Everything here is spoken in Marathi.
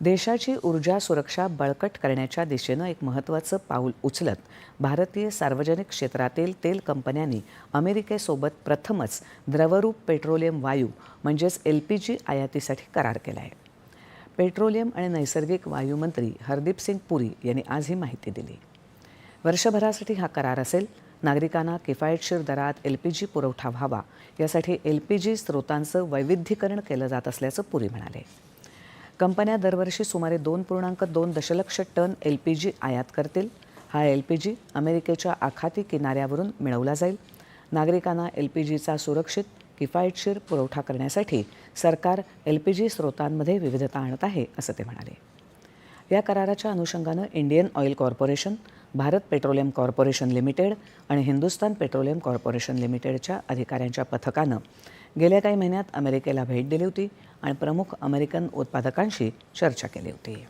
देशाची ऊर्जा सुरक्षा बळकट करण्याच्या दिशेनं एक महत्त्वाचं पाऊल उचलत भारतीय सार्वजनिक क्षेत्रातील तेल कंपन्यांनी अमेरिकेसोबत प्रथमच द्रवरूप पेट्रोलियम वायू म्हणजेच एल पी जी आयातीसाठी करार केला आहे पेट्रोलियम आणि नैसर्गिक वायू मंत्री हरदीप सिंग पुरी यांनी आज ही माहिती दिली. वर्षभरासाठी हा करार असेल नागरिकांना किफायतशीर दरात एल पी जी पुरवठा व्हावा यासाठी एल पी जी स्रोतांचं वैविध्यीकरण केलं जात असल्याचं पुरी म्हणाले. कंपन्या दरवर्षी सुमारे दोन पूर्णांक दोन दशलक्ष टन एल पी जी आयात करतील. हा एल पी जी अमेरिकेच्या आखाती किनाऱ्यावरून मिळवला जाईल. नागरिकांना एल पी जीचा सुरक्षित किफायतशीर पुरवठा करण्यासाठी सरकार एल पी जी स्रोतांमध्ये विविधता आणत आहे असं ते म्हणाले. या कराराच्या अनुषंगानं Indian oil corporation Bharat petroleum corporation limited आणि हिंदुस्तान पेट्रोलियम कॉर्पोरेशन लिमिटेडच्या अधिकाऱ्यांच्या पथकानं गेल्या काही महिन्यात अमेरिकेला भेट दिली होती आणि प्रमुख अमेरिकन उत्पादकांशी चर्चा केली होती.